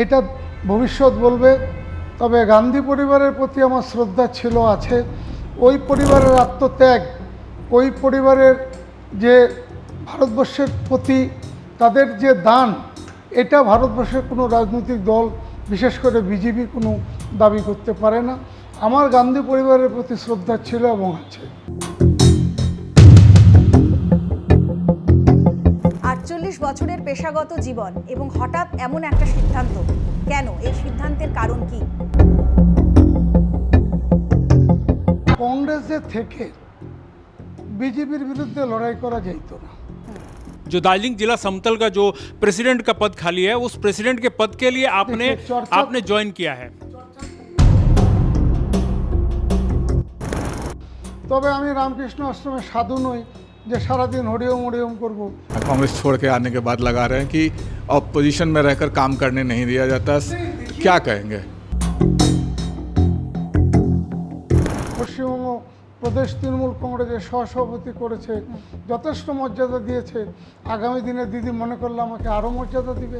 এটা ভবিষ্যৎ বলবে, তবে গান্ধী পরিবারের প্রতি আমার শ্রদ্ধা ছিল, আছে। ওই পরিবারের আত্মত্যাগ, ওই পরিবারের যে ভারতবর্ষের প্রতি তাদের যে দান, এটা ভারতবর্ষের কোনো রাজনৈতিক দল, বিশেষ করে বিজেপি কোনো দাবি করতে পারে না। আমার গান্ধী পরিবারের প্রতি শ্রদ্ধা ছিল এবং আছে। আটচল্লিশ বছরের পেশাগত জীবন এবং হঠাৎ এমন একটা সিদ্ধান্ত কেন এই সিদ্ধান্তের কারণ কি কংগ্রেসের থেকে বিজেপির বিরুদ্ধে লড়াই করা যাইত না जो दार्जिलिंग जिला समतल का जो प्रेसिडेंट का पद खाली है उस प्रेसिडेंट के पद के लिए आपने देखिए, चर्चा- आपने ज्वाइन किया है তবে আমি রামকৃষ্ণ আশ্রমের সাধু নই যে সারাদিন হরিওম হরিওম করবো कांग्रेस छोड़ के आने के बाद लगा रहे हैं कि अपोजिशन में रहकर काम करने नहीं दिया जाता क्या कहेंगे পশ্চিমবঙ্গ প্রদেশ তৃণমূল কংগ্রেসের সহসভাপতি করেছে যথেষ্ট মর্যাদা দিয়েছে আগামী দিনে দিদি মনে করলে আমাকে আরও মর্যাদা দিবে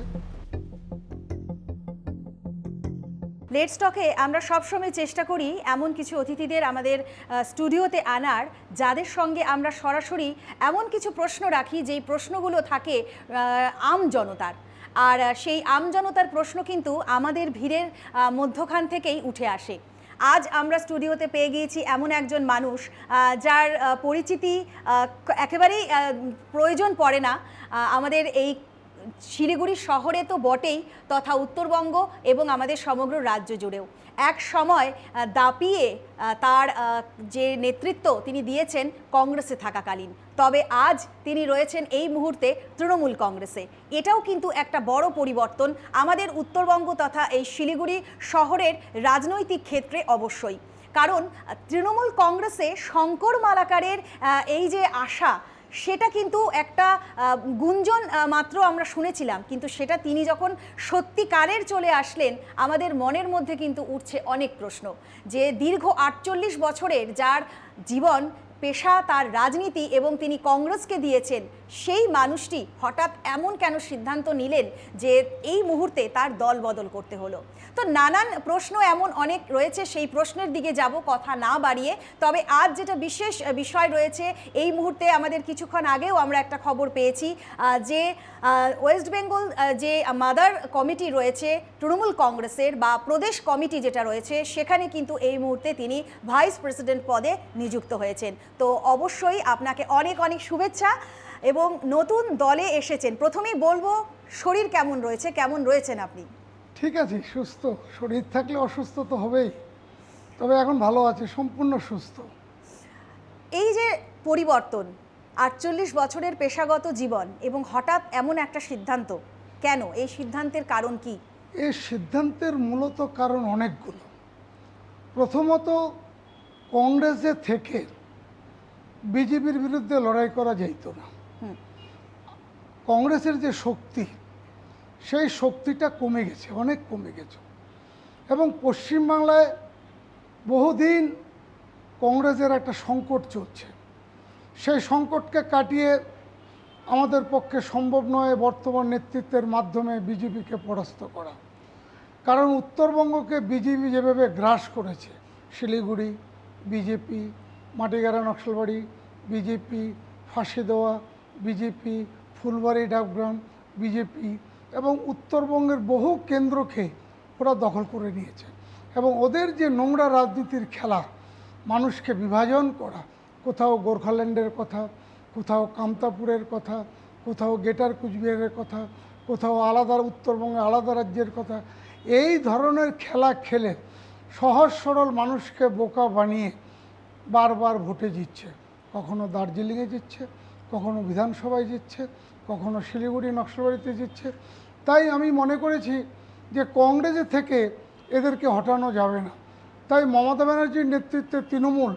লেটস টকে আমরা সবসময় চেষ্টা করি এমন কিছু অতিথিদের আমাদের স্টুডিওতে আনার, যাদের সঙ্গে আমরা সরাসরি এমন কিছু প্রশ্ন রাখি যেই প্রশ্নগুলো থাকে আম জনতার। আর সেই আম জনতার প্রশ্ন কিন্তু আমাদের ভিড়ের মধ্যখান থেকেই উঠে আসে। আজ আমরা স্টুডিওতে পেয়ে গিয়েছি এমন একজন মানুষ যার পরিচিতি একেবারেই প্রয়োজন পড়ে না। আমাদের এই শিলিগুড়ি শহরে তো বটেই, তথা উত্তরবঙ্গ এবং আমাদের সমগ্র রাজ্য জুড়েও। এক সময় দাপিয়ে তার যে নেতৃত্ব তিনি দিয়েছেন কংগ্রেসে থাকাকালীন। তবে আজ তিনি রয়েছেন এই মুহূর্তে তৃণমূল কংগ্রেসে। এটাও কিন্তু একটা বড় পরিবর্তন আমাদের উত্তরবঙ্গ তথা এই শিলিগুড়ি শহরের রাজনৈতিক ক্ষেত্রে অবশ্যই। কারণ তৃণমূল কংগ্রেসে শঙ্কর মালাকারের এই যে আশা সেটা কিন্তু একটা গুঞ্জন মাত্র আমরা শুনেছিলাম। কিন্তু সেটা তিনি যখন সত্যিকারের চলে আসলেন, আমাদের মনের মধ্যে কিন্তু উঠছে অনেক প্রশ্ন। যে দীর্ঘ আটচল্লিশ বছরের যার জীবন, পেশা, তার রাজনীতি এবং তিনি কংগ্রেসকে দিয়েছেন সেই মানুষটি হঠাৎ এমন কেন সিদ্ধান্ত নিলেন যে এই মুহূর্তে তার দল বদল করতে হলো? তো নানান প্রশ্ন এমন অনেক রয়েছে, সেই প্রশ্নের দিকে যাব, কথা না বাড়িয়ে। তবে আজ যেটা বিশেষ বিষয় রয়েছে, এই মুহূর্তে আমাদের কিছুক্ষণ আগেও আমরা একটা খবর পেয়েছি যে ওয়েস্ট বেঙ্গল যে মাদার কমিটি রয়েছে, তৃণমূল কংগ্রেসের বা প্রদেশ কমিটি যেটা রয়েছে, সেখানে কিন্তু এই মুহূর্তে তিনি ভাইস প্রেসিডেন্ট পদে নিযুক্ত হয়েছেন। তো অবশ্যই আপনাকে অনেক অনেক শুভেচ্ছা। এবং নতুন দলে এসেছেন। প্রথমেই বলব শরীর কেমন রয়েছে? কেমন রয়েছেন আপনি? ঠিক আছে সুস্থ। শরীর থাকলে অসুস্থ তো হবেই। তবে এখন ভালো আছে সম্পূর্ণ সুস্থ। এই যে পরিবর্তন আটচল্লিশ বছরের পেশাগত জীবন এবং হঠাৎ এমন একটা সিদ্ধান্ত কেন? এই সিদ্ধান্তের কারণ কি? এই সিদ্ধান্তের মূলত কারণ অনেকগুলো। প্রথমত কংগ্রেসে থেকে বিজেপির বিরুদ্ধে লড়াই করা যাইত না। কংগ্রেসের যে শক্তি, সেই শক্তিটা কমে গেছে, অনেক কমে গেছে। এবং পশ্চিমবাংলায় বহুদিন কংগ্রেসের একটা সংকট চলছে। সেই সংকটকে কাটিয়ে আমাদের পক্ষে সম্ভব নয় বর্তমান নেতৃত্বের মাধ্যমে বিজেপিকে পরাস্ত করা। কারণ উত্তরবঙ্গকে বিজেপি যেভাবে গ্রাস করেছে, শিলিগুড়ি, বিজেপি, মাটিগাড়া, নকশালবাড়ি, বিজেপি, ফাঁসি দেওয়া বিজেপি, ফুলবাড়ি ডাকগ্রাম বিজেপি এবং উত্তরবঙ্গের বহু কেন্দ্রকে ওরা দখল করে নিয়েছে এবং ওদের যে নোংরা রাজনীতির খেলা, মানুষকে বিভাজন করা, কোথাও গোর্খাল্যান্ডের কথা, কোথাও কামতাপুরের কথা, কোথাও গেটার কুচবিহারের কথা, কোথাও আলাদা উত্তরবঙ্গে আলাদা রাজ্যের কথা, এই ধরনের খেলা খেলে সহজ সরল মানুষকে বোকা বানিয়ে বারবার ভোটে জিতছে, কখনো দার্জিলিংয়ে জিতছে কখনো বিধানসভায় জিতছে, কখনো শিলিগুড়ি নকশালবাড়িতে জিতছে। তাই আমি মনে করেছি যে কংগ্রেসের থেকে এদেরকে হটানো যাবে না। তাই মমতা ব্যানার্জির নেতৃত্বে তৃণমূল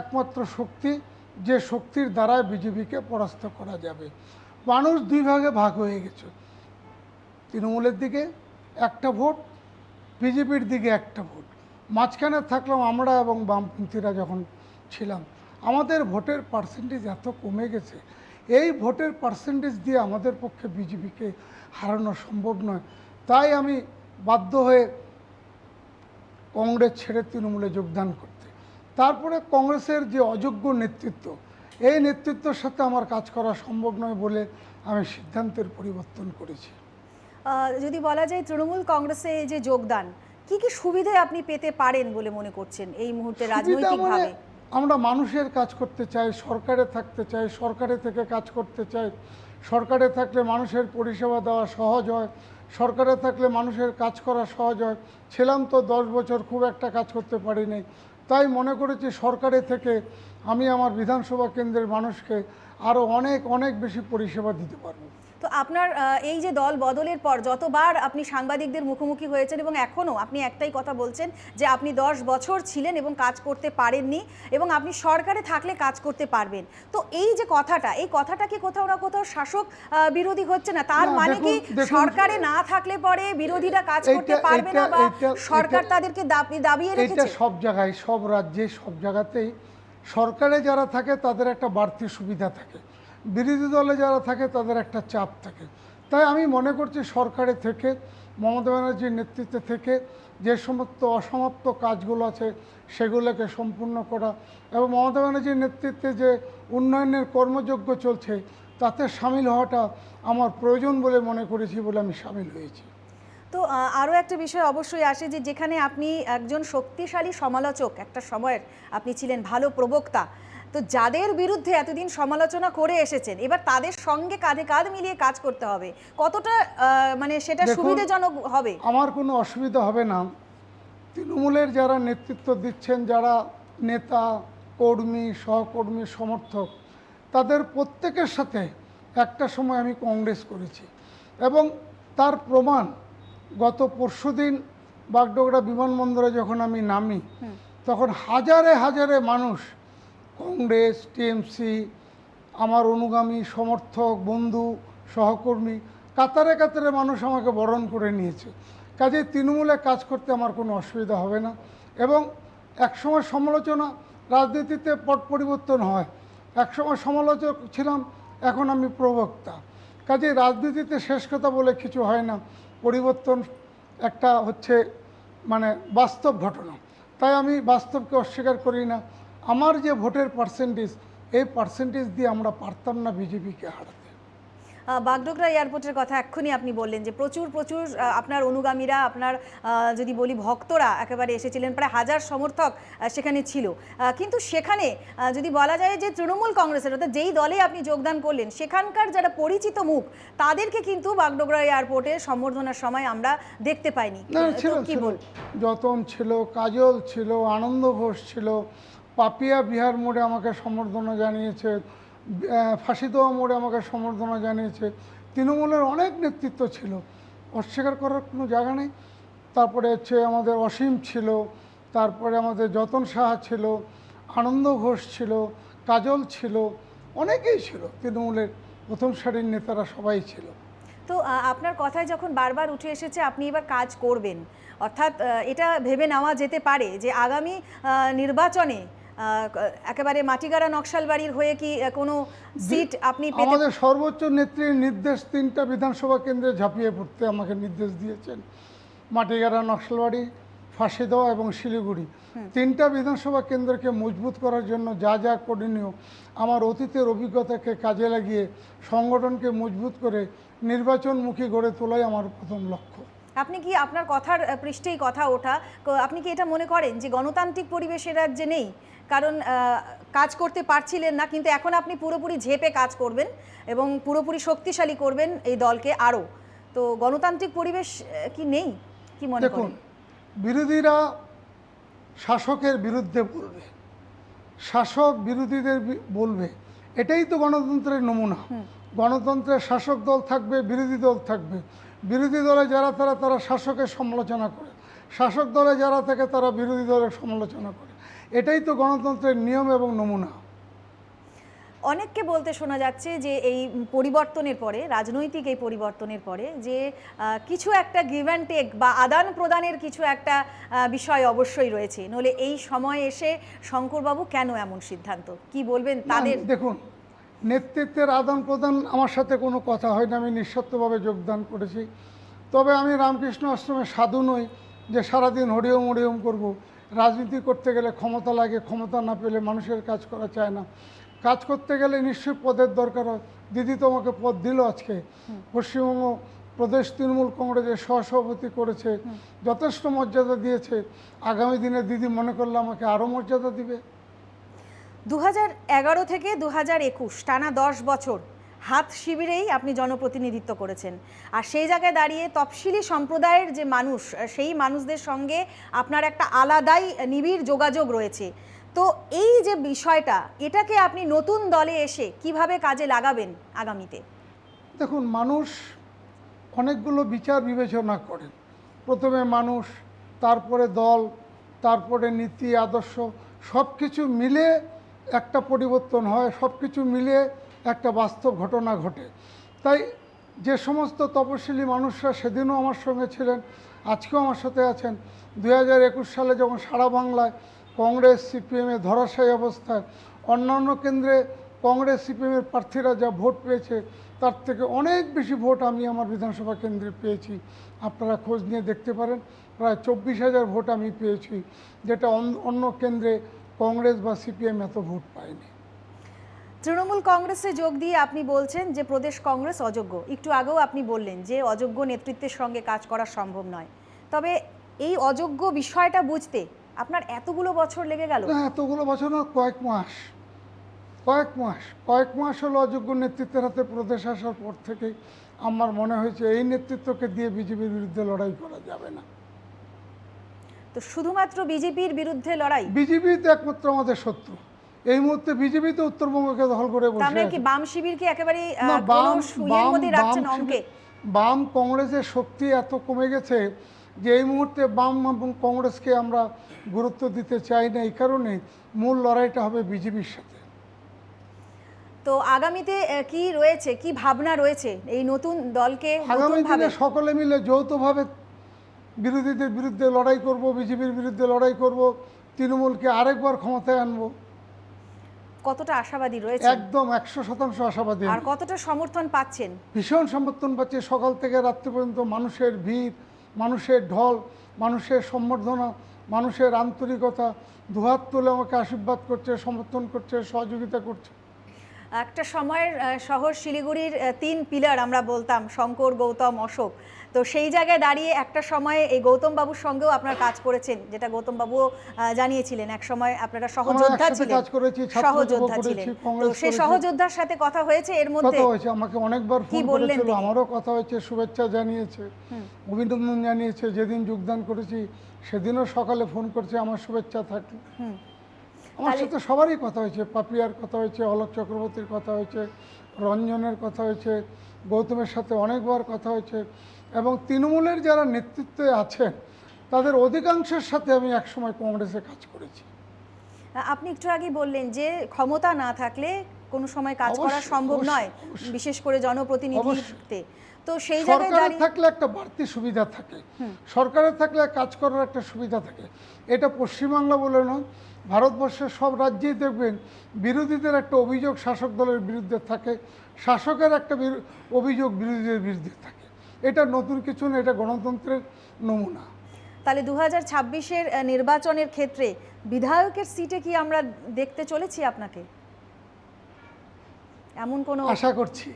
একমাত্র শক্তি, যে শক্তির দ্বারায় বিজেপিকে পরাস্ত করা যাবে। মানুষ দুই ভাগে ভাগ হয়ে গেছে। তৃণমূলের দিকে একটা ভোট, বিজেপির দিকে একটা ভোট। মাঝখানে থাকলাম আমরা এবং বামপন্থীরা যখন ছিলাম। আমাদের ভোটের পার্সেন্টেজ এত কমে গেছে। এই ভোটের পার্সেন্টেজ দিয়ে আমাদের পক্ষে বিজেপিকে হারানো সম্ভব নয়। তাই আমি বাধ্য হয়ে কংগ্রেস ছেড়ে তৃণমূলে যোগদান করতে। তারপরে কংগ্রেসের যে অযোগ্য নেতৃত্ব এই নেতৃত্বের সাথে আমার কাজ করা সম্ভব নয় বলে আমি সিদ্ধান্তের পরিবর্তন করেছি। যদি বলা যায় তৃণমূল কংগ্রেসে এই যে যোগদান কি কি সুবিধে আপনি পেতে পারেন বলে মনে করছেন এই মুহূর্তে সুবিধা রাজনৈতিকভাবে? মানে আমরা মানুষের কাজ করতে চাই, সরকারে থাকতে চাই, সরকারে থেকে কাজ করতে চাই। সরকারে থাকলে মানুষের পরিষেবা দেওয়া সহজ হয়, সরকারে থাকলে মানুষের কাজ করা সহজ হয়। ছিলাম তো দশ বছর, খুব একটা কাজ করতে পারিনি তাই মনে করেছি সরকারে থেকে আমি আমার বিধানসভা কেন্দ্রের মানুষকে আরও অনেক অনেক বেশি পরিষেবা দিতে পারব। তো আপনার এই যে দল বদলের পর যতবার আপনি সাংবাদিকদের মুখোমুখি হয়েছেন এবং এখনও আপনি একটাই কথা বলছেন যে আপনি দশ বছর ছিলেন এবং কাজ করতে পারেননি এবং আপনি সরকারে থাকলে কাজ করতে পারবেন। তো এই যে কথাটা এই কথাটা কি কোথাও না কোথাও শাসক বিরোধী হচ্ছে না? তার মানে কি সরকারে না থাকলে পরে বিরোধীরা কাজ করতে পারবে না বা সরকার তাদেরকে দাবি- দাবিয়ে রেখেছে? সব জায়গায় সব রাজ্যে সব জায়গাতেই সরকারে যারা থাকে তাদের একটা বাড়তি সুবিধা থাকে। বিরোধী দলে যারা থাকে, তাদের একটা চাপ থাকে। তাই আমি মনে করছি সরকারে থেকে, মমতা ব্যানার্জির নেতৃত্বে থেকে যে সমস্ত অসমাপ্ত কাজগুলো আছে, সেগুলোকে সম্পূর্ণ করা এবং মমতা ব্যানার্জির নেতৃত্বে যে উন্নয়নের কর্মযজ্ঞ চলছে, তাতে সামিল হওয়াটা আমার প্রয়োজন বলে মনে করেছি বলে আমি সামিল হয়েছি। তো আরও একটা বিষয় অবশ্যই আসে যে, যেখানে আপনি একজন শক্তিশালী সমালোচক, একটা সময়ের আপনি ছিলেন ভালো প্রবক্তা তো যাদের বিরুদ্ধে এতদিন সমালোচনা করে এসেছেন এবার তাদের সঙ্গে কাঁধে কাঁধ মিলিয়ে কাজ করতে হবে। কতটা মানে সেটা সুবিধাজনক হবে? আমার কোনো অসুবিধা হবে না। তৃণমূলের যারা নেতৃত্ব দিচ্ছেন যারা নেতা কর্মী সহকর্মী সমর্থক তাদের প্রত্যেকের সাথে একটা সময় আমি কংগ্রেস করেছি। এবং তার প্রমাণ গত পরশুদিন বাগডোগরা বিমানবন্দরে যখন আমি নামি তখন হাজারে হাজারে মানুষ কংগ্রেস, টিএমসি, আমার অনুগামী সমর্থক, বন্ধু, সহকর্মী, কাতারে কাতারে মানুষ আমাকে বরণ করে নিয়েছে। কাজে তৃণমূলে কাজ করতে আমার কোনো অসুবিধা হবে না এবং একসময় সমালোচনা রাজনীতিতে পট পরিবর্তন হয়। একসময় সমালোচক ছিলাম, এখন আমি প্রবক্তা। কাজে রাজনীতিতে শেষ কথা বলে কিছু হয় না। পরিবর্তন একটা হচ্ছে মানে বাস্তব ঘটনা। তাই আমি বাস্তবকে অস্বীকার করি না। আমার যে ভোটের পার্সেন্টেজ এই পার্সেন্টেজ দিয়ে আমরা পারতাম না বিজেপিকে হারাতে। বাগডোগরা এয়ারপোর্টের কথা এক্ষুনি আপনি বললেন যে প্রচুর প্রচুর আপনার অনুগামীরা আপনার যদি বলি ভক্তরা একেবারে এসেছিলেন প্রায় হাজার সমর্থক সেখানে ছিল। কিন্তু সেখানে যদি বলা যায় যে তৃণমূল কংগ্রেসের অর্থাৎ যেই দলে আপনি যোগদান করলেন সেখানকার যারা পরিচিত মুখ তাদেরকে কিন্তু বাগডোগরা এয়ারপোর্টে সম্বর্ধনার সময় আমরা দেখতে পাইনি। কি বল যতন ছিল কাজল ছিল আনন্দ ঘোষ ছিল পাপিয়া বিহার মোড়ে আমাকে সম্বর্ধনা জানিয়েছে ফাঁসিদোয়া মোড়ে আমাকে সম্বর্ধনা জানিয়েছে। তৃণমূলের অনেক নেতৃত্ব ছিল, অস্বীকার করার কোনো জায়গা নেই। তারপরে হচ্ছে আমাদের অসীম ছিল, তারপরে আমাদের যতন সাহা ছিল, আনন্দ ঘোষ ছিল, কাজল ছিল, অনেকেই ছিল তৃণমূলের প্রথম সারির নেতারা সবাই ছিল। তো আপনার কথায় যখন বারবার উঠে এসেছে, আপনি এবার কাজ করবেন। অর্থাৎ এটা ভেবে নেওয়া যেতে পারে যে আগামী নির্বাচনে একেবারে মাটিগাড়া নকশালবাড়ির হয়ে কি কোনো সিট আপনি আমাদের সর্বোচ্চ নেত্রীর নির্দেশ তিনটা বিধানসভা কেন্দ্রে ঝাঁপিয়ে পড়তে আমাকে নির্দেশ দিয়েছেন। মাটিগাড়া নকশালবাড়ি ফাঁসিদহ এবং শিলিগুড়ি। তিনটা বিধানসভা কেন্দ্রকে মজবুত করার জন্য যা যা করণীয় আমার অতীতের অভিজ্ঞতাকে কাজে লাগিয়ে সংগঠনকে মজবুত করে নির্বাচনমুখী গড়ে তোলাই আমার প্রথম লক্ষ্য। আপনি কি আপনার কথার পৃষ্ঠেই কথা ওঠা? আপনি কি এটা মনে করেন যে গণতান্ত্রিক পরিবেশ পরিবেশের রাজ্যে নেই? কারণ কাজ করতে পারছিলেন না কিন্তু এখন আপনি পুরোপুরি ঝেপে কাজ করবেন এবং পুরোপুরি শক্তিশালী করবেন এই দলকে আরও। তো গণতান্ত্রিক পরিবেশ কি নেই? কি মনে দেখুন করেন? বিরোধীরা শাসকের বিরুদ্ধে বলবে। শাসক বিরোধীদের বলবে। এটাই তো গণতন্ত্রের নমুনা। গণতন্ত্রের শাসক দল থাকবে বিরোধী দল থাকবে। বিরোধী দলে যারা তারা তারা শাসকের সমালোচনা করে। শাসক দলে যারা থাকে তারা বিরোধী দলের সমালোচনা করে। এটাই তো গণতন্ত্রের নিয়ম এবং নমুনা। অনেককে বলতে শোনা যাচ্ছে যে এই পরিবর্তনের পরে রাজনৈতিক এই পরিবর্তনের পরে যে কিছু একটা গিভ অ্যান্ড টেক বা আদান প্রদানের কিছু একটা বিষয় অবশ্যই রয়েছে। নলে এই সময় এসে শঙ্করবাবু কেন এমন সিদ্ধান্ত? কি বলবেন তাদের? দেখুন নেতৃত্বের আদান প্রদান আমার সাথে কোনো কথা হয় না আমি নিঃস্বার্থভাবে যোগদান করেছি। তবে আমি রামকৃষ্ণ আশ্রমের সাধু নই যে সারাদিন হরিওম হরিওম করব। রাজনীতি করতে গেলে ক্ষমতা লাগে ক্ষমতা না পেলে মানুষের কাজ করা চায় না। কাজ করতে গেলে নিশ্চয়ই পদের দরকার হয়। দিদি তোমাকে পদ দিল আজকে। পশ্চিমবঙ্গ প্রদেশ তৃণমূল কংগ্রেসের সহসভাপতি করেছে যথেষ্ট মর্যাদা দিয়েছে। আগামী দিনে দিদি মনে করলে আমাকে আরও মর্যাদা দিবে। দু এগারো থেকে দু একুশ, টানা দশ বছর হাত শিবিরেই আপনি জনপ্রতিনিধিত্ব করেছেন। আর সেই জায়গায় দাঁড়িয়ে তফসিলি সম্প্রদায়ের যে মানুষ, সেই মানুষদের সঙ্গে আপনার একটা আলাদাই নিবিড় যোগাযোগ রয়েছে। তো এই যে বিষয়টা, এটাকে আপনি নতুন দলে এসে কীভাবে কাজে লাগাবেন আগামীতে? দেখুন, মানুষ অনেকগুলো বিচার বিবেচনা করে। প্রথমে মানুষ, তারপরে দল, তারপরে নীতি, আদর্শ সব কিছু মিলে একটা পরিবর্তন হয় সব কিছু মিলে একটা বাস্তব ঘটনা ঘটে। তাই যে সমস্ত তপশিলি মানুষরা সেদিনও আমার সঙ্গে ছিলেন, আজকেও আমার সাথে আছেন। দুই হাজার একুশ সালে যখন সারা বাংলায় কংগ্রেস সিপিএমের ধরাশায়ী অবস্থায়, অন্যান্য কেন্দ্রে কংগ্রেস সিপিএমের প্রার্থীরা যা ভোট পেয়েছে, তার থেকে অনেক বেশি ভোট আমি আমার বিধানসভা কেন্দ্রে পেয়েছি। আপনারা খোঁজ নিয়ে দেখতে পারেন, প্রায় চব্বিশ হাজার ভোট আমি পেয়েছি, যেটা অন- অন্য কেন্দ্রে কংগ্রেস বা সিপিএম এত ভোট পায়নি। তৃণমূল কংগ্রেসে যোগ দিয়ে আপনি বলছেন যে প্রদেশ কংগ্রেস অযোগ্য। একটু আগেও আপনি বললেন যে অযোগ্য নেতৃত্বের সঙ্গে কাজ করা সম্ভব নয়। তবে এই অযোগ্য বিষয়টা বুঝতে আপনার এতগুলো বছর লেগে গেল। না এতগুলো বছর না কয়েক মাস। কয়েক মাস। কয়েক মাস হলো অযোগ্য নেতৃত্বের হাতে প্রদেশ আসার পর থেকেই আমার মনে হয়েছে এই নেতৃত্বকে দিয়ে বিজেপির বিরুদ্ধে লড়াই করা যাবে না। তো শুধুমাত্র বিজেপির বিরুদ্ধে লড়াই? বিজেপি তো একমাত্র আমাদের শত্রু। এই মুহূর্তে বিজেপি তো উত্তরবঙ্গকে দখল করে বসে আমরা আছে। কি বাম শিবিরকে একেবারে বাম মধ্যে বাম রাখছেন অঙ্কে বাম কংগ্রেসের শক্তি এত কমে গেছে যে এই মুহূর্তে বাম এবং কংগ্রেসকে আমরা গুরুত্ব দিতে চাই না। এই কারণে মূল লড়াইটা হবে বিজেপির সাথে। তো আগামীতে কি রয়েছে কি ভাবনা রয়েছে এই নতুন দলকে আগামী দিনে সকলে মিলে যৌথভাবে বিরোধীদের বিরুদ্ধে লড়াই করব বিজেপির বিরুদ্ধে লড়াই করব তৃণমূলকে আরেকবার ক্ষমতায় আনব। কতটা আশাবাদী রয়েছে একদম একশো শতাংশ আশাবাদী। আর কতটা সমর্থন পাচ্ছেন? ভীষণ সমর্থন পাচ্ছে সকাল থেকে রাত্রি পর্যন্ত। মানুষের ভিড় মানুষের ঢল মানুষের সম্বর্ধনা মানুষের আন্তরিকতা দুহাত তুলে আমাকে আশীর্বাদ করছে সমর্থন করছে সহযোগিতা করছে। একটা সময়ের শহর শিলিগুড়ির তিন পিলার আমরা বলতাম শঙ্কর গৌতম অশোক। তো সেই জায়গায় দাঁড়িয়ে একটা সময়ে এই গৌতম বাবুর সঙ্গেও আপনার কাজ করেছেন যেটা গৌতম বাবুও জানিয়েছিলেন। এক সময় আপনারা সহযোদ্ধা ছিলেন কাজ করেছি, সহযোদ্ধা ছিলেন। তো সেই সহযোদ্ধার সাথে কথা হয়েছে এর মধ্যে কথা হয়েছে আমাকে অনেকবার ফোন করেছিল আমারও কথা হয়েছে শুভেচ্ছা জানিয়েছে অভিনন্দন জানিয়েছে যেদিন যোগদান করেছি সেদিনও সকালে ফোন করছে আমার শুভেচ্ছা থাকল। আমার সাথে সবারই কথা হয়েছে পাপিয়ার কথা হয়েছে অলোক চক্রবর্তীর কথা হয়েছে রঞ্জনের কথা হয়েছে গৌতমের সাথে অনেকবার কথা হয়েছে এবং তৃণমূলের যারা নেতৃত্বে আছেন তাদের অধিকাংশের সাথে আমি একসময় কংগ্রেসে কাজ করেছি। আপনি একটু আগে বললেন যে ক্ষমতা না থাকলে কোনো সময় কাজ করা সম্ভব নয় বিশেষ করে জনপ্রতিনিধিত্বে। তো সেই জায়গায় থাকলে একটা বাড়তি সুবিধা থাকে। সরকারে থাকলে কাজ করার একটা সুবিধা থাকে। এটা পশ্চিমবাংলা বলে নয় ভারতবর্ষের সব রাজ্যেই দেখবেন বিরোধীদের একটা অভিযোগ শাসক দলের বিরুদ্ধে থাকে শাসকের একটা অভিযোগ বিরোধীদের বিরুদ্ধে থাকে। এটা নতুন কিছু না এটা গণতন্ত্রের নমুনা। তাহলে দু হাজার নির্বাচনের ক্ষেত্রে বিধায়কের সিটে কি আমরা দেখতে চলেছি আপনাকে? এমন কোনো আশা করছি।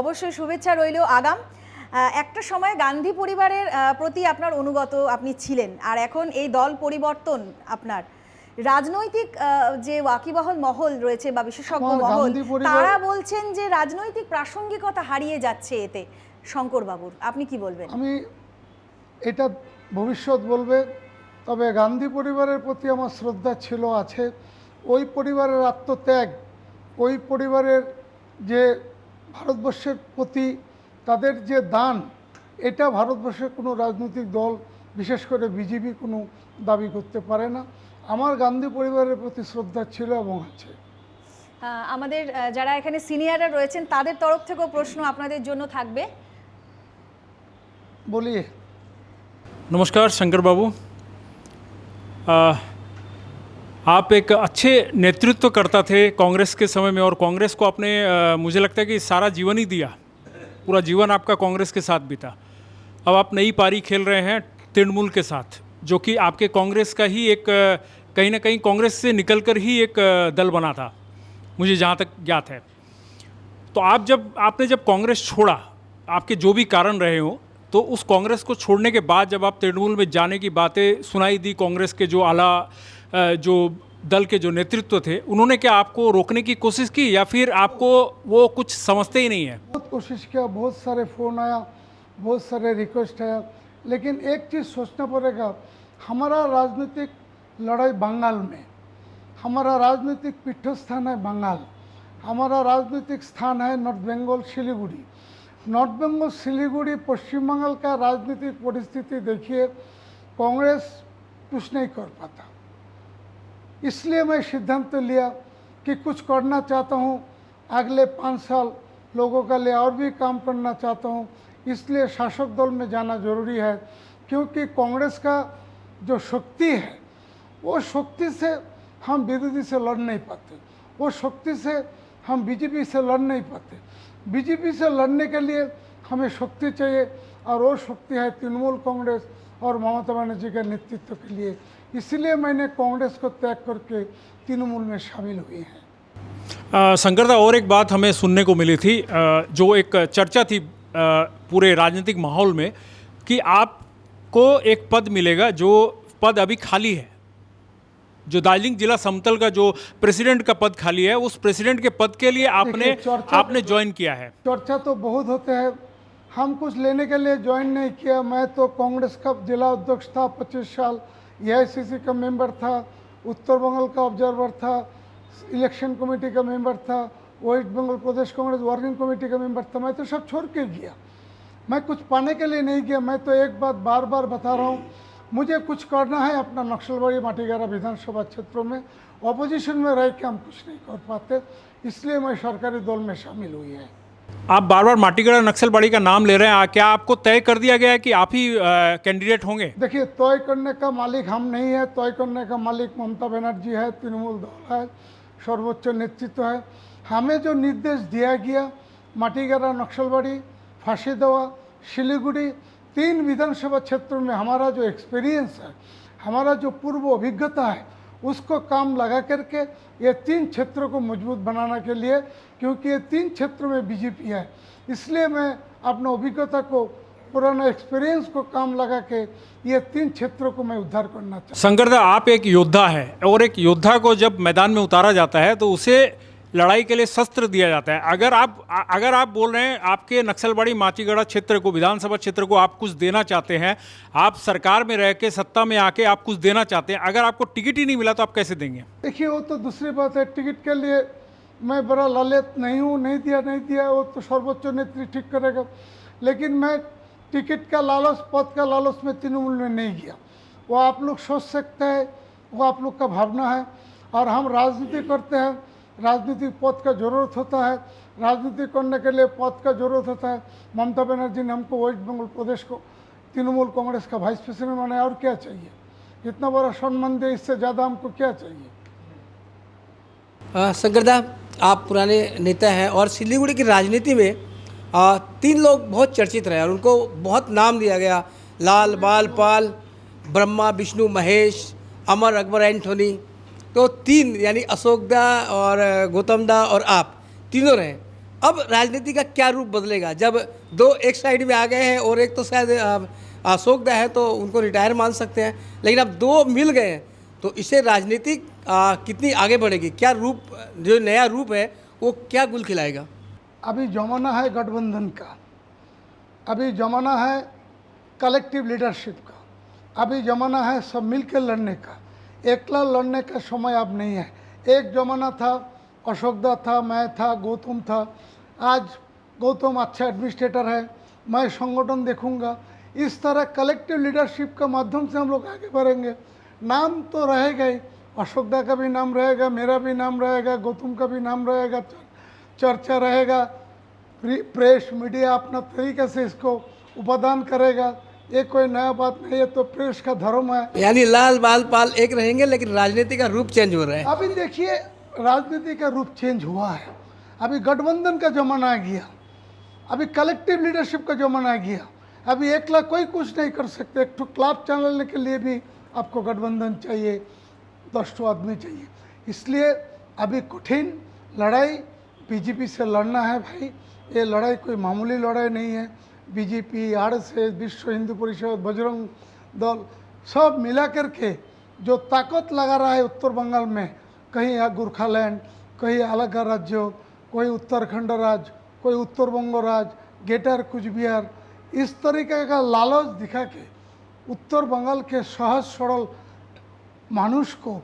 অবশ্যই শুভেচ্ছা রইল আগাম। একটা সময় গান্ধী পরিবারের প্রতি আপনার অনুগত আপনি ছিলেন আর এখন এই দল পরিবর্তন আপনার। রাজনৈতিক যে ওয়াকিবহল মহল রয়েছে বা বিশেষজ্ঞ মহল তারা বলছেন যে রাজনৈতিক প্রাসঙ্গিকতা হারিয়ে যাচ্ছে এতে। শঙ্কর বাবুর আপনি কি বলবেন? আমি এটা ভবিষ্যৎ বলবে তবে গান্ধী পরিবারের প্রতি আমার শ্রদ্ধা ছিল আছে। ওই পরিবারের আত্মত্যাগ ওই পরিবারের যে ভারতবর্ষের প্রতি তাদের যে দান এটা ভারতবর্ষের কোনো রাজনৈতিক দল বিশেষ করে বিজেপি কোনো দাবি করতে পারে না। আমার গান্ধী পরিবারের প্রতি শ্রদ্ধা ছিল এবং আছে আহ, আমাদের আহ, যারা এখানে সিনিয়ররা রয়েছেন তাদের তরফ থেকেও প্রশ্ন আপনাদের জন্য থাকবে বলিয়ে नमस्कार शंकर बाबू आ, आप एक अच्छे नेतृत्व करता थे कांग्रेस के समय में और कांग्रेस को आपने आ, मुझे लगता है कि सारा जीवन ही दिया पूरा जीवन आपका कांग्रेस के साथ बीता अब आप नई पारी खेल रहे हैं तृणमूल के साथ जो कि आपके कांग्रेस का ही एक अ, कहीं ना कहीं कांग्रेस से निकलकर ही एक दल बना था। मुझे जहाँ तक ज्ञात है। तो आप जब, आपने जब कांग्रेस छोड़ा, आपके जो भी कारण रहे हो तो उस कांग्रेस को छोड़ने के बाद जब आप तृणमूल में जाने की बातें सुनाई दी कांग्रेस के जो आला जो दल के जो नेतृत्व थे, उन्होंने क्या आपको रोकने की कोशिश की या फिर आपको वो कुछ समझते ही नहीं है? बहुत कोशिश किया, बहुत सारे फ़ोन आया, बहुत सारे रिक्वेस्ट आया। लेकिन एक चीज़ सोचना पड़ेगा, हमारा राजनीतिक लड़ाई बंगाल में। हमारा राजनीतिक पीठस्थान है बंगाल। हमारा राजनीतिक स्थान है नॉर्थ बंगाल, सिलीगुड़ी। नॉर्थ बंगाल, सिलीगुड़ी, पश्चिम बंगाल का राजनीतिक परिस्थिति देखिए, कांग्रेस कुछ नहीं कर पाता। इसलिए मैं सिद्धांत लिया कि कुछ करना चाहता हूँ, अगले पाँच साल लोगों के लिए और भी काम करना चाहता हूँ। इसलिए शासक दल में जाना ज़रूरी है, क्योंकि कांग्रेस का जो शक्ति है वो शक्ति से हम विरोधी से लड़ नहीं पाते। वो शक्ति से हम बीजेपी से लड़ नहीं पाते। बीजेपी से लड़ने के लिए हमें शक्ति चाहिए और वो शक्ति है तृणमूल कांग्रेस और ममता बनर्जी के नेतृत्व के लिए। इसलिए मैंने कांग्रेस को त्याग करके तृणमूल में शामिल हुई हैं। शंकरदा और एक बात हमें सुनने को मिली थी अ, जो एक चर्चा थी अ, पूरे राजनीतिक माहौल में कि आपको एक पद मिलेगा जो पद अभी खाली है। जो दार्जिलिंग जिला समतल का जो प्रेसिडेंट का पद खाली है उस प्रेसिडेंट के पद के लिए आपने चर्चा आपने ज्वाइन किया है। चर्चा तो बहुत होते हैं। हम कुछ लेने के लिए ज्वाइन नहीं किया। मैं तो कांग्रेस का जिला अध्यक्ष था पच्चीस साल। ए का मेंबर था। उत्तर बंगाल का ऑब्जर्वर था। इलेक्शन कमेटी का मेंबर था। West Bengal Pradesh Congress working committee का मेंबर था। मैं तो सब छोड़ के गया। मैं कुछ पाने के लिए नहीं गया। मैं तो एक बात बार बार बता रहा हूँ। मुझे कुछ करना है अपना नक्सलबाड़ी माटीगारा विधानसभा क्षेत्रों में। ऑपोजिशन में रह के हम कुछ नहीं कर पाते इसलिए मैं सरकारी दल में शामिल हुई है। आप बार बार माटीगढ़ नक्सलबाड़ी का नाम ले रहे हैं क्या आपको तय कर दिया गया है कि आप ही कैंडिडेट होंगे? देखिए तय करने का मालिक हम नहीं है। तय करने का मालिक ममता बनर्जी है तृणमूल दल है सर्वोच्च नेतृत्व है। हमें जो निर्देश दिया गया माटीगारा नक्सलबाड़ी फांसी देवा सिलीगुड़ी तीन विधानसभा क्षेत्रों में हमारा जो एक्सपीरियंस है, हमारा जो पूर्व अभिज्ञता है, उसको काम लगा करके ये तीन क्षेत्रों को मज़बूत बनाने के लिए, क्योंकि ये तीन क्षेत्रों में बीजेपी है। इसलिए मैं अपना अभिज्ञता को, पुराना एक्सपीरियंस को काम लगा के ये तीन क्षेत्रों को मैं उद्धार करना चाहता हूँ। आप एक योद्धा है और एक योद्धा को जब मैदान में उतारा जाता है तो उसे लड़ाई के लिए शस्त्र दिया जाता है। अगर आप अगर आप बोल रहे हैं आपके नक्सलबाड़ी माचीगढ़ा क्षेत्र को, विधानसभा क्षेत्र को आप कुछ देना चाहते हैं, आप सरकार में रह के, सत्ता में आके आप कुछ देना चाहते हैं, अगर आपको टिकट ही नहीं मिला तो आप कैसे देंगे? देखिए, वो तो दूसरी बात है, टिकट के लिए मैं बड़ा ललित नहीं हूँ, नहीं दिया नहीं दिया, वो तो सर्वोच्च नेत्री ठीक करेगा। लेकिन मैं टिकट का लालच, पद का लालच में तृणमूल में नहीं गया वो आप लोग सोच सकते हैं, वो आप लोग का भावना है। और हम राजनीति करते हैं राजनीतिक पद का ज़रूरत होता है। राजनीति करने के लिए पद का ज़रूरत होता है। ममता बनर्जी ने हमको वेस्ट बंगाल प्रदेश को तृणमूल कांग्रेस का वाइस प्रेसिडेंट बनाया और क्या चाहिए? इतना बड़ा सम्मान दे इससे ज़्यादा हमको क्या चाहिए? शंकरदा आप पुराने नेता हैं और सिलीगुड़ी की राजनीति में अ, तीन लोग बहुत चर्चित रहे और उनको बहुत नाम दिया गया। लाल बाल पाल ब्रह्मा विष्णु महेश अमर अकबर एंथोनी तो तीन यानी अशोक दा और गौतम दा और आप तीनों रहे। अब राजनीति का क्या रूप बदलेगा? जब दो एक साइड में आ गए हैं और एक तो शायद अशोक दा है तो उनको रिटायर मान सकते हैं। लेकिन अब दो मिल गए हैं तो इससे राजनीतिक आ, कितनी आगे बढ़ेगी? क्या रूप जो नया रूप है वो क्या गुल खिलाएगा? अभी जमाना है गठबंधन का। अभी जमाना है कलेक्टिव लीडरशिप का। अभी जमाना है सब मिलकर लड़ने का। एकला लड़ने का समय अब नहीं है एक जमाना था अशोकदा था मैं था गौतम था आज गौतम अच्छा एडमिनिस्ट्रेटर है मैं संगठन देखूँगा इस तरह कलेक्टिव लीडरशिप के माध्यम से हम लोग आगे बढ़ेंगे नाम तो रहेगा ही अशोकदा का भी नाम रहेगा मेरा भी नाम रहेगा गौतम का भी नाम रहेगा चर्चा रहेगा प्रेस मीडिया अपना तरीके से इसको उपादान करेगा ये कोई नया बात नहीं है तो प्रेस का धर्म है। यानी लाल बाल पाल एक रहेंगे लेकिन राजनीति का रूप चेंज हो रहा है। अभी देखिए राजनीति का रूप चेंज हुआ है। अभी गठबंधन का जमाना आ गया। अभी कलेक्टिव लीडरशिप का जमाना आ गया। अभी एकला कोई कुछ नहीं कर सकते। एक क्लाब चलाने के लिए भी आपको गठबंधन चाहिए दस ठो आदमी चाहिए। इसलिए अभी कठिन लड़ाई बीजेपी से लड़ना है भाई। ये लड़ाई कोई मामूली लड़ाई नहीं है। बीजेपी आर से विश्व हिंदू परिषद बजरंग दल सब मिला करके जो ताकत लगा रहा है उत्तर बंगाल में, कहीं गोरखालैंड, कहीं अलग राज्य, कोई उत्तराखंड राज्य कोई उत्तर बंग राज्य गेटर कुछ बिहार इस तरीके का लालच दिखा के उत्तर बंगाल के सहज सरल मानुष को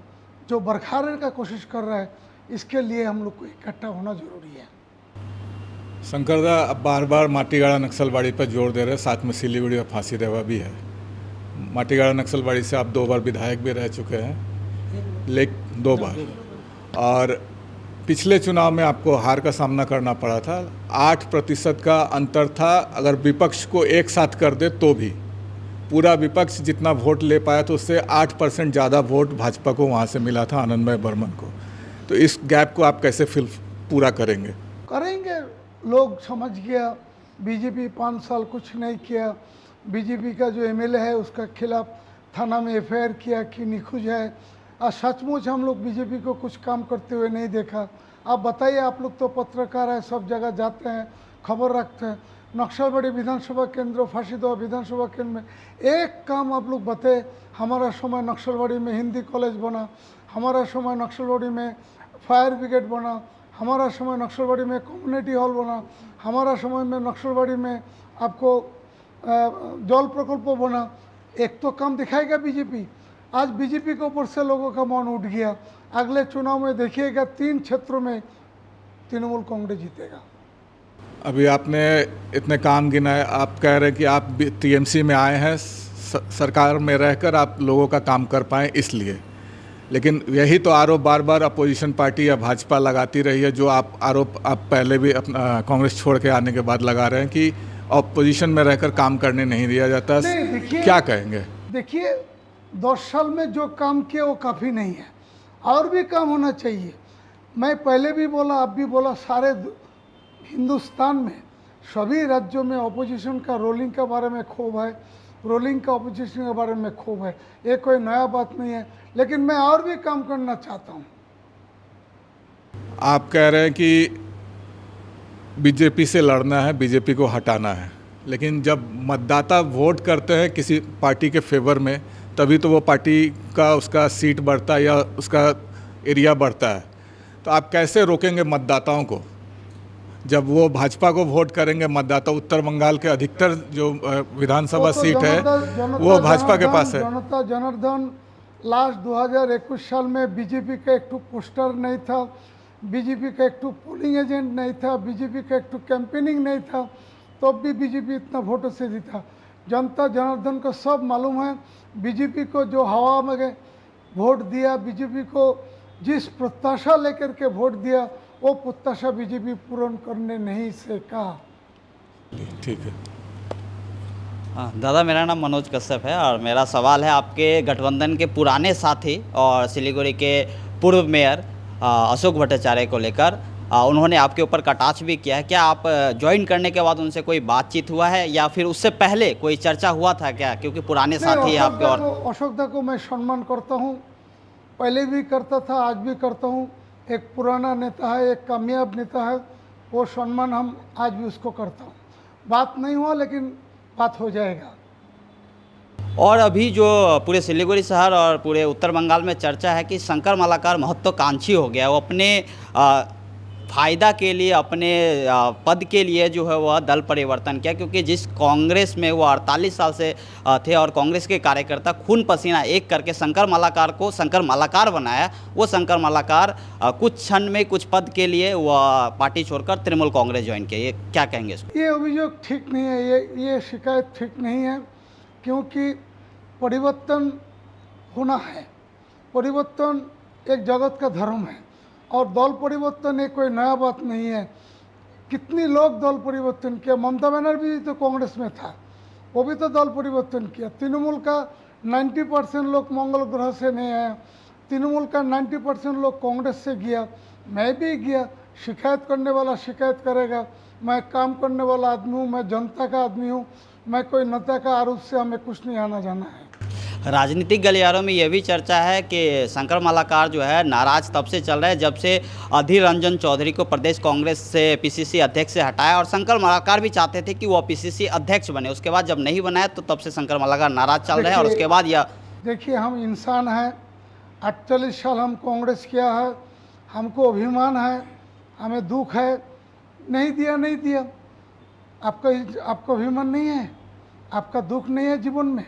जो बरखारे का कोशिश कर रहा है, इसके लिए हम लोग को इकट्ठा होना ज़रूरी है। शंकरदा अब बार बार माटीगाड़ा नक्सलबाड़ी पर ज़ोर दे रहे साथ में सिलीगुड़ी और फांसी देवा भी है। माटीगाड़ा नक्सलबाड़ी से आप दो बार विधायक भी रह चुके हैं। लेक दो बार। और पिछले चुनाव में आपको हार का सामना करना पड़ा था। आठ प्रतिशत का अंतर था। अगर विपक्ष को एक साथ कर दे तो भी। पूरा विपक्ष जितना वोट ले पाया तो उससे आठ परसेंट ज़्यादा वोट भाजपा को वहाँ से मिला था, आनंदमय बर्मन को। तो इस गैप को आप कैसे फिल पूरा करेंगे करेंगे? लोग समझ गया, बीजेपी पाँच साल कुछ नहीं किया। बीजेपी का जो एमएलए है, उसका खिलाफ थाना में एफआईआर किया कि निखुज है। और सचमुच हम लोग बीजेपी को कुछ काम करते हुए नहीं देखा। आप बताइए, आप लोग तो पत्रकार हैं, सब जगह जाते हैं, खबर रखते हैं। नक्सलबाड़ी विधानसभा केंद्र फांसीदवा विधानसभा केंद्र में एक काम आप लोग बताए, हमारा समय नक्सलबाड़ी में हिंदी कॉलेज बना, हमारा समय नक्सलबाड़ी में फायर ब्रिगेड बना हमारा समय नक्सलबाड़ी में कम्युनिटी हॉल बना, हमारा समय में नक्सलबाड़ी में आपको जल प्रकल्प बना। एक तो काम दिखाएगा बीजेपी आज बीजेपी के ऊपर से लोगों का मन उठ गया। अगले चुनाव में देखिएगा, तीन क्षेत्रों में तृणमूल कांग्रेस जीतेगा। अभी आपने इतने काम गिनाए। आप कह रहे कि आप टीएमसी में आए हैं। सरकार में रहकर आप लोगों का काम कर पाएँ इसलिए। लेकिन यही तो आरोप बार बार अपोजिशन पार्टी या भाजपा लगाती रही है जो आप आरोप आप पहले भी अपना कांग्रेस छोड़ के आने के बाद लगा रहे हैं कि अपोजिशन में रहकर काम करने नहीं दिया जाता। नहीं, क्या कहेंगे? देखिए दस साल में जो काम किया वो काफ़ी नहीं है और भी काम होना चाहिए। मैं पहले भी बोला अब भी बोला सारे हिंदुस्तान में सभी राज्यों में अपोजिशन का रोलिंग के बारे में खूब है। रोलिंग का अपोजिशन के बारे में खूब है। ये कोई नया बात नहीं है। लेकिन मैं और भी काम करना चाहता हूँ। आप कह रहे हैं कि बीजेपी से लड़ना है, बीजेपी को हटाना है। लेकिन जब मतदाता वोट करते हैं किसी पार्टी के फेवर में, तभी तो वो पार्टी का उसका सीट बढ़ता है या उसका एरिया बढ़ता है। तो आप कैसे रोकेंगे मतदाताओं को? जब वो भाजपा को वोट करेंगे मतदाता उत्तर बंगाल के अधिकतर जो विधानसभा तो सीट है वो भाजपा के पास है। जनता जनार्दन लास्ट 2021 साल में बीजेपी का एक पोस्टर नहीं था बीजेपी का एक पोलिंग एजेंट नहीं था बीजेपी का एक कैंपेनिंग नहीं था तब तो भी बीजेपी इतना वोटों से जीता। जनता जनार्दन को सब मालूम है बीजेपी को जो हवा में वोट दिया बीजेपी को जिस प्रत्याशा लेकर के वोट दिया वो प्रत्याशा बीजेपी पूर्ण करने नहीं से कहा। ठीक है। हाँ दादा मेरा नाम मनोज कश्यप है और मेरा सवाल है आपके गठबंधन के पुराने साथी और सिलीगुड़ी के पूर्व मेयर अशोक भट्टाचार्य को लेकर उन्होंने आपके ऊपर कटाक्ष भी किया है। क्या आप ज्वाइन करने के बाद उनसे कोई बातचीत हुआ है या फिर उससे पहले कोई चर्चा हुआ था क्या? क्योंकि पुराने साथी हैं आपके और अशोक दा को मैं सम्मान करता हूँ। पहले भी करता था आज भी करता हूँ। एक पुराना नेता है, एक कामयाब नेता है, वो सम्मान हम आज भी उसको करता हूँ। बात नहीं हुआ, लेकिन बात हो जाएगा। और अभी जो पूरे सिलीगुड़ी शहर और पूरे उत्तर बंगाल में चर्चा है कि शंकर मालाकार महत्वाकांक्षी हो गया, वो अपने फ़ायदा के लिए, अपने पद के लिए जो है वह दल परिवर्तन किया, क्योंकि जिस कांग्रेस में वो 48 साल से थे और कांग्रेस के कार्यकर्ता खून पसीना एक करके शंकर मालाकार को शंकर मालाकार बनाया, वो शंकर मालाकार कुछ क्षण में कुछ पद के लिए वह पार्टी छोड़कर तृणमूल कांग्रेस ज्वाइन किया। ये क्या कहेंगे इसको? ये अभियोग ठीक नहीं है, ये ये शिकायत ठीक नहीं है, क्योंकि परिवर्तन होना है। परिवर्तन एक जगत का धर्म है। और दल परिवर्तन एक कोई नया बात नहीं है। कितनी लोग दल परिवर्तन किया? ममता बनर्जी तो कांग्रेस में था, वो भी तो दल परिवर्तन किया। तृणमूल का 90 परसेंट लोग मंगल ग्रह से नहीं आया तृणमूल का 90 परसेंट लोग कांग्रेस से गया। मैं भी गया। शिकायत करने वाला शिकायत करेगा। मैं काम करने वाला आदमी हूँ। मैं जनता का आदमी हूँ। मैं कोई नेता का आरोप से हमें कुछ नहीं आना जाना है। राजनीतिक गलियारों में यह भी चर्चा है कि शंकर मालाकार जो है नाराज़ तब से चल रहे हैं जब से अधीर रंजन चौधरी को प्रदेश कांग्रेस से पीसीसी अध्यक्ष से हटाया और शंकर मालाकार भी चाहते थे कि वो पीसीसी अध्यक्ष बने। उसके बाद जब नहीं बनाया तो तब से शंकर मालाकार नाराज़ चल रहे हैं और उसके बाद यह देखिए हम इंसान हैं। अड़तालीस साल हम कांग्रेस किया है। हमको अभिमान है हमें दुख है। नहीं दिया नहीं दिया। आपका आपको अभिमान नहीं है। आपका दुख नहीं है जीवन में।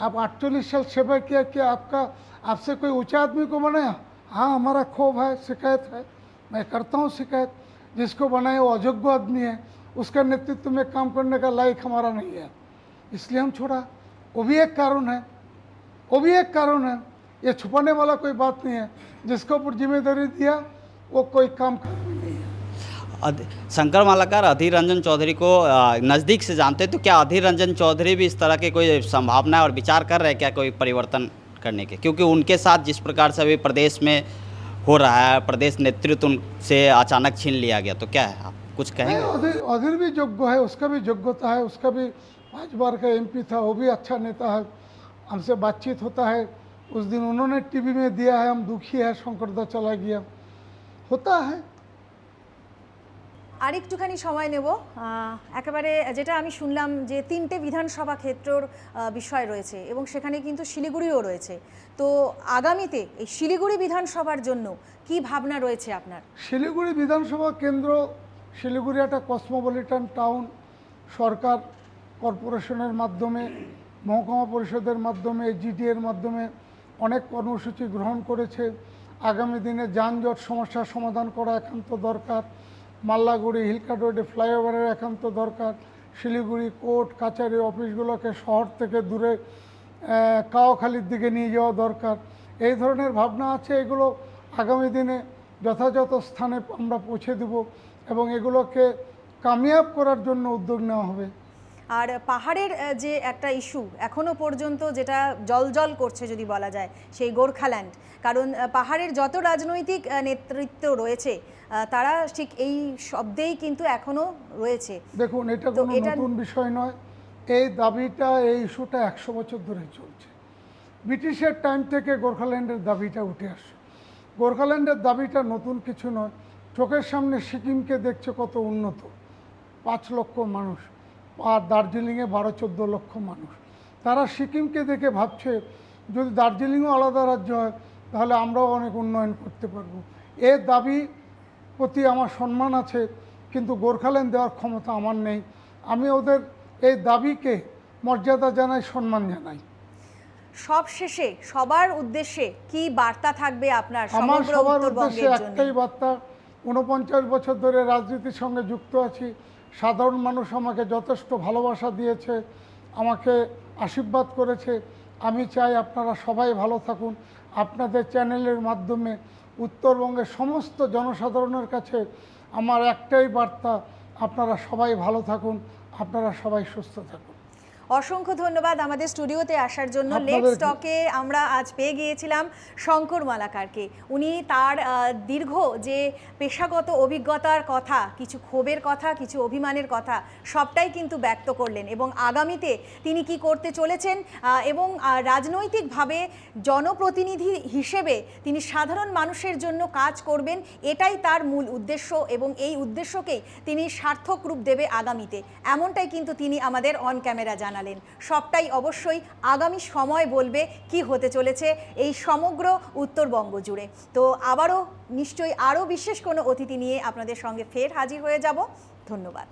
आप अड़तालीस साल सेवा किया कि आपका, आपसे कोई ऊँचा आदमी को बनाया हाँ हमारा क्षोभ है, शिकायत है। मैं करता हूँ शिकायत। जिसको बनाए वो अयोग्य आदमी है। उसका नेतृत्व में काम करने का लायक हमारा नहीं है। इसलिए हम छोड़ा। वो भी एक कारण है। वो भी एक कारण है। ये छुपाने वाला कोई बात नहीं है। जिसके ऊपर ज़िम्मेदारी दिया, वो कोई काम कर नहीं शंकर मालाकार अधीर रंजन चौधरी को नज़दीक से जानते हैं तो क्या अधीर रंजन चौधरी भी इस तरह की कोई संभावना और विचार कर रहे हैं क्या कोई परिवर्तन करने के? क्योंकि उनके साथ जिस प्रकार से अभी प्रदेश में हो रहा है, प्रदेश नेतृत्व उनसे अचानक छीन लिया गया तो क्या है? आप कुछ कहेंगे? अधीर भी योग्य है, उसका भी योग्यता है, उसका भी पाँच बार का एमपी था, वो भी अच्छा नेता है, हमसे बातचीत होता है। उस दिन उन्होंने टीवी में दिया है, हम दुखी है शंकरदा चला गया। होता है। আরেকটুখানি সময় নেব। একেবারে যেটা আমি শুনলাম যে তিনটে বিধানসভা ক্ষেত্রর বিষয় রয়েছে এবং সেখানে কিন্তু শিলিগুড়িও রয়েছে। তো আগামীতে এই শিলিগুড়ি বিধানসভার জন্য কি ভাবনা রয়েছে আপনার? শিলিগুড়ি বিধানসভা কেন্দ্র শিলিগুড়ি একটা কসমোপলিটন টাউন। সরকার কর্পোরেশনের মাধ্যমে, মহকুমা পরিষদের মাধ্যমে, জিডিএর মাধ্যমে অনেক কর্মসূচি গ্রহণ করেছে। আগামী দিনে যানজট সমস্যার সমাধান করা একান্ত দরকার। মাল্লাগুড়ি হিলকাট রোডে ফ্লাইওভারের একান্ত দরকার। শিলিগুড়ি কোর্ট, কাছারি অফিসগুলোকে শহর থেকে দূরে কাওখালির দিকে নিয়ে যাওয়া দরকার। এই ধরনের ভাবনা আছে, এগুলো আগামী দিনে যথাযথ স্থানে আমরা পৌঁছে দেব এবং এগুলোকে কামিয়াব করার জন্য উদ্যোগ নেওয়া হবে। আর পাহাড়ের যে একটা ইস্যু এখনও পর্যন্ত যেটা জলজল করছে যদি বলা যায়, সেই গোর্খাল্যান্ড। কারণ পাহাড়ের যত রাজনৈতিক নেতৃত্ব রয়েছে তারা ঠিক এই শব্দেই কিন্তু এখনও রয়েছে। দেখুন এটা তো কোনো নতুন বিষয় নয়। এই দাবিটা এই ইস্যুটা একশো বছর ধরে চলছে। ব্রিটিশের টাইম থেকে গোর্খাল্যান্ডের দাবিটা উঠে আসে গোর্খাল্যান্ডের দাবিটা নতুন কিছু নয়। চোখের সামনে সিকিমকে দেখছে কত উন্নত। পাঁচ লক্ষ মানুষ আর দার্জিলিংয়ে বারো চোদ্দ লক্ষ মানুষ। তারা সিকিমকে দেখে ভাবছে যদি দার্জিলিংও আলাদা রাজ্য হয় তাহলে আমরাও অনেক উন্নয়ন করতে পারব। এ দাবি প্রতি আমার সম্মান আছে কিন্তু গোর্খাল্যান্ড দেওয়ার ক্ষমতা আমার নেই। আমি ওদের এই দাবিকে মর্যাদা জানাই সম্মান জানাই। সব শেষে সবার উদ্দেশ্যে কি বার্তা থাকবে আপনার আমার সবার উদ্দেশ্যে একটাই বার্তা উনপঞ্চাশ বছর ধরে রাজনীতির সঙ্গে যুক্ত আছি। সাধারণ মানুষ আমাকে যথেষ্ট ভালোবাসা দিয়েছে আমাকে আশীর্বাদ করেছে। আমি চাই আপনারা সবাই ভালো থাকুন। আপনাদের চ্যানেলের মাধ্যমে উত্তরবঙ্গের সমস্ত জনসাধারণের কাছে আমার একটাই বার্তা, আপনারা সবাই ভালো থাকুন, আপনারা সবাই সুস্থ থাকুন। অসংখ্য ধন্যবাদ আমাদের স্টুডিওতে আসার জন্য। লেট স্টকে আমরা আজ পেয়ে গিয়েছিলাম শঙ্কর মালাকারকে। উনি তার দীর্ঘ যে পেশাগত অভিজ্ঞতার কথা কিছু ক্ষোভের কথা কিছু অভিমানের কথা সবটাই কিন্তু ব্যক্ত করলেন এবং আগামীতে তিনি কি করতে চলেছেন এবং রাজনৈতিকভাবে জনপ্রতিনিধি হিসেবে তিনি সাধারণ মানুষের জন্য কাজ করবেন এটাই তার মূল উদ্দেশ্য এবং এই উদ্দেশ্যকেই তিনি সার্থক রূপ দেবে আগামীতে। এমনটাই কিন্তু তিনি আমাদের অন ক্যামেরা জানালেন। সবটাই অবশ্যই আগামী সময় বলবে কি হতে চলেছে এই সমগ্র উত্তরবঙ্গ জুড়ে। তো আবারও নিশ্চয়ই আরও বিশেষ কোনো অতিথি নিয়ে আপনাদের সঙ্গে ফের হাজির হয়ে যাব। ধন্যবাদ।